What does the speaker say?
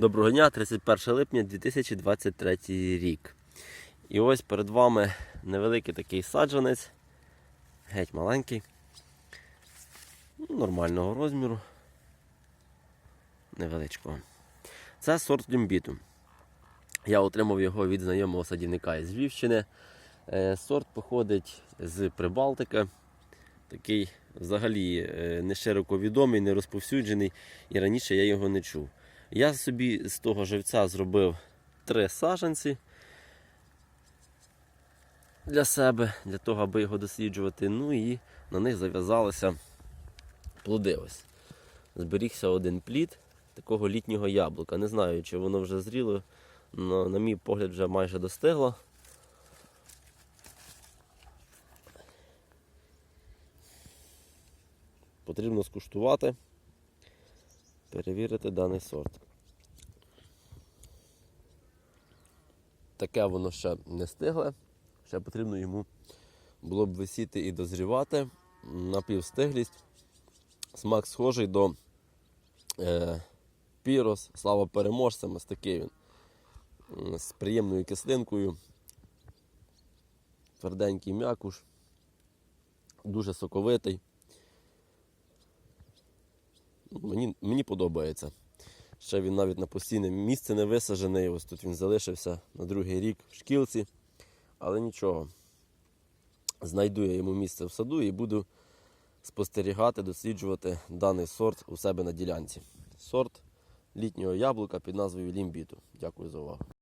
Доброго дня, 31 липня 2023 рік. І ось перед вами невеликий такий саджанець, геть маленький, нормального розміру, невеличкого. Це сорт лімбіту. Я отримав його від знайомого садівника із Львівщини. Е, Сорт походить з Прибалтики. Такий взагалі е, не широко відомий, не розповсюджений, і раніше я його не чув. Я собі з того живця зробив три саженці для себе, для того, аби його досліджувати. Ну і на них зав'язалися плоди. Ось. Зберігся один плід такого літнього яблука. Не знаю, чи воно вже зріло, але, на мій погляд, вже майже достигло. Потрібно скуштувати, перевірити даний сорт. Таке воно ще не стигле, ще потрібно йому було б висіти і дозрівати. Напівстиглість. Смак схожий до е, пірос, слава переможцям, ось такий він. З приємною кислинкою. Тверденький м'якуш, дуже соковитий. Мені, мені подобається. Ще він навіть на постійне місце не висаджений. Ось тут він залишився на другий рік в шкілці. Але нічого. Знайду я йому місце в саду і буду спостерігати, досліджувати даний сорт у себе на ділянці. Сорт літнього яблука під назвою Лімбіту. Дякую за увагу.